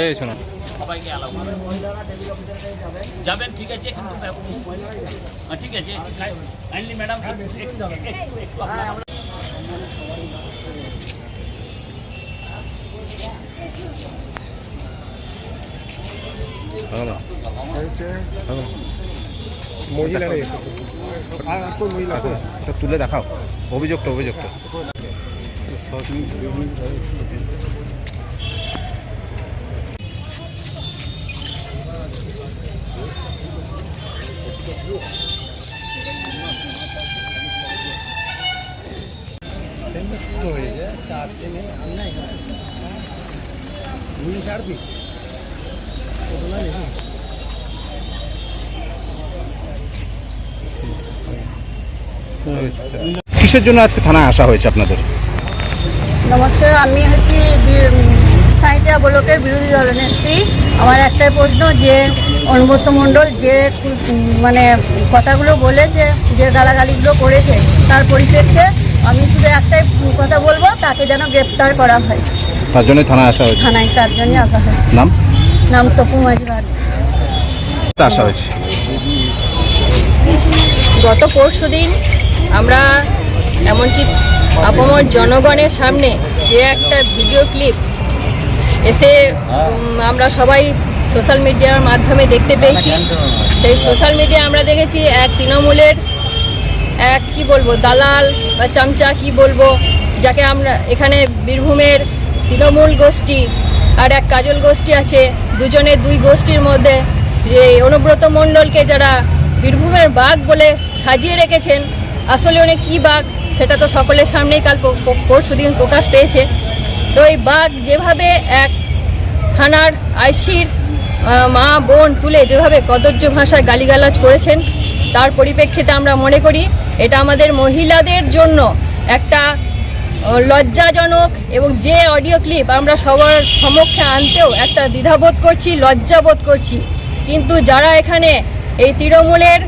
এই শোনো। সবাইকে অ্যালাউ যাবেন ঠিক আছে হ্যাঁ, ঠিক আছে কাইন্ডলি ম্যাডাম একটু একটু তো তুলে দেখাও অভিযোগটা অভিযোগটা হয়ে যায় চার দিনে উনিশ আর বিশ কিসের জন্য আজকে থানায় আসা হয়েছে আপনাদের? নমস্তে আমি হচ্ছি সাইটিয়া ব্লকের বিরোধী দলনেত্রী আমার একটাই প্রশ্ন যে অনুব্রত মণ্ডল যে মানে কথাগুলো বলেছে যে গালাগালিগুলো করেছে তার পরিপ্রেক্ষে আমি শুধু একটাই কথা বলব তাকে যেন গ্রেপ্তার করা হয়। তার জন্য থানায় আসা হয়েছে? থানায় তার জন্যই আসা হয়েছে। নাম? নাম তপু মাঝি ভাট আসা হয়েছে। গত পরশু দিন আমরা এমনকি আপামর জনগণের সামনে যে একটা ভিডিও ক্লিপ এসে আমরা সবাই সোশ্যাল মিডিয়ার মাধ্যমে দেখতে পেয়েছি। সেই সোশ্যাল মিডিয়া আমরা দেখেছি এক তৃণমূলের, এক কি বলব, দালাল বা চামচা কি বলব, যাকে আমরা এখানে বীরভূমের তৃণমূল গোষ্ঠী আর এক কাজল গোষ্ঠী আছে, দুজনে দুই গোষ্ঠীর মধ্যে, যে অনুব্রত মণ্ডলকে যারা বীরভূমের বাঘ বলে সাজিয়ে রেখেছেন আসলে উনি কী বাঘ, সেটা তো সকলের সামনেই কাল পরশু দিন প্রকাশ পেয়েছে। তো এই বাঘ যেভাবে এক থানার আইসির মা, বোন তুলে যেভাবে কদর্য ভাষায় গালিগালাজ করেছেন, তার পরিপ্রেক্ষিতে আমরা মনে করি এটা আমাদের মহিলাদের জন্য একটা লজ্জাজনক এবং যে অডিও ক্লিপ আমরা সবার সমক্ষে আনতেও একটা দ্বিধাবোধ করছি, লজ্জাবোধ করছি। কিন্তু যারা এখানে এই তৃণমূলের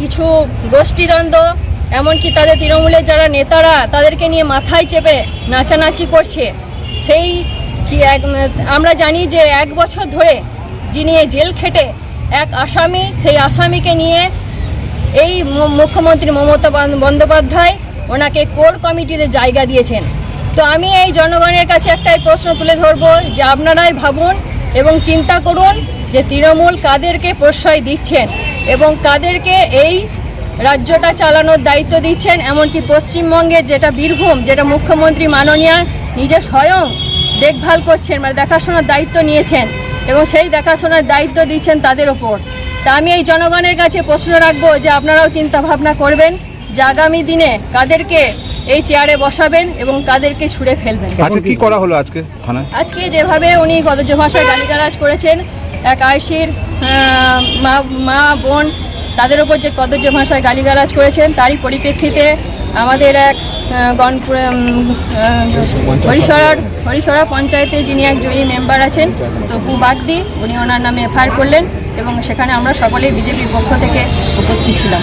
কিছু গোষ্ঠীদ্বন্দ্ব এমনকি তাদের তৃণমূলের যারা নেতারা তাদেরকে নিয়ে মাথায় চেপে নাচানাচি করছে। সেই কি এক, আমরা জানি যে এক বছর ধরে যিনি জেল খেটে এক আসামি, সেই আসামিকে নিয়ে এই মুখ্যমন্ত্রী মমতা বন্দ্যোপাধ্যায় ওনাকে কোর কমিটিতে জায়গা দিয়েছেন। তো আমি এই জনগণের কাছে একটাই প্রশ্ন তুলে ধরবো যে আপনারাই ভাবুন এবং চিন্তা করুন যে তৃণমূল কাদেরকে প্রশ্রয় দিচ্ছেন এবং কাদেরকে এই রাজ্যটা চালানোর দায়িত্ব দিচ্ছেন এমনকি পশ্চিমবঙ্গের যেটা বীরভূম যেটা মুখ্যমন্ত্রী মাননীয় নিজে স্বয়ং দেখভাল করছেন মানে দেখাশোনার দায়িত্ব নিয়েছেন এবং সেই দেখাশোনার দায়িত্ব দিচ্ছেন তাদের ওপর। তা আমি এই জনগণের কাছে প্রশ্ন রাখব যে আপনারাও চিন্তা ভাবনা করবেন যে আগামী দিনে কাদেরকে এই চেয়ারে বসাবেন এবং কাদেরকে ছুঁড়ে ফেলবেন। আজকে কি করা হলো আজকে থানায়? আজকে যেভাবে উনি কদর্য ভাষায় গালিগালাজ করেছেন এক আয়সির মা মা বোন তাদের ওপর যে কদর্য ভাষায় গালিগালাজ করেছেন তারই পরিপ্রেক্ষিতে আমাদের এক আহ, হরিশরার হরিশরা পঞ্চায়েতে যিনি এক জয়ী মেম্বার আছেন তপু বাগদি উনি ওনার নামে এফআইআর করলেন এবং সেখানে আমরা সকলেই বিজেপির পক্ষ থেকে উপস্থিত ছিলাম।